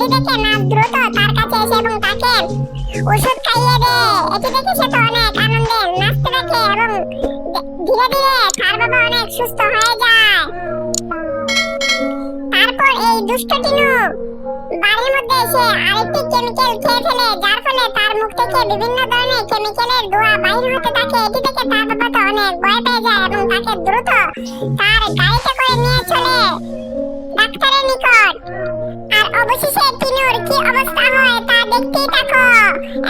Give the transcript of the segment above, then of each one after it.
দেখে না দ্রুত তার কাছে এসে এবং তাকে ওষুধ খাইয়ে দেয় এটি দেখে সে তো অনেক আনন্দে নাচতে থাকে এবং ধীরে ধীরে তার বাবা অনেক সুস্থ হয়ে যায়। তারপর এই দুষ্ট বাড়ির মধ্যে এসে আরেকটি কেমিক্যাল খেয়ে ফেলে, যার ফলে তার মুখ থেকে বিভিন্ন ধরনের কেমিক্যালের ধোঁয়া বাইর হতে থাকে। এটি দেখে তার বাবা তো অনেক ভয় পেয়ে যায় এবং তাকে দ্রুত তার গাড়িতে অবশেষে টিনুর কি অবস্থা হয় তা দেখতেই থাকো।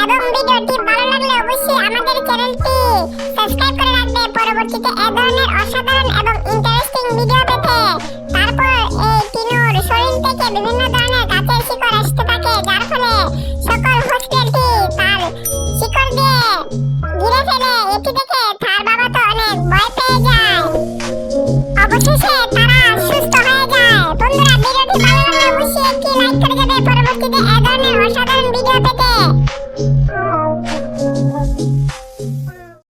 এবং ভিডিওটি ভালো লাগলে অবশ্যই আমাদের চ্যানেলটি সাবস্ক্রাইব করে রাখবে। পরবর্তীতে এ ধরনের অসাধারণ এবং ইন্টারেস্টিং ভিডিও পেতে। তারপর এই টিনুর শরীর থেকে বিভিন্ন ধরনের গাছের শিকড় আসতে থাকে, যার ফলে সকল হোস্টেলটি তার শিকড় দিয়ে ঘিরে ফেলে। এটি দেখে তার বাবা তো অনেক ভয় পেয়ে যায়। অবশেষে today.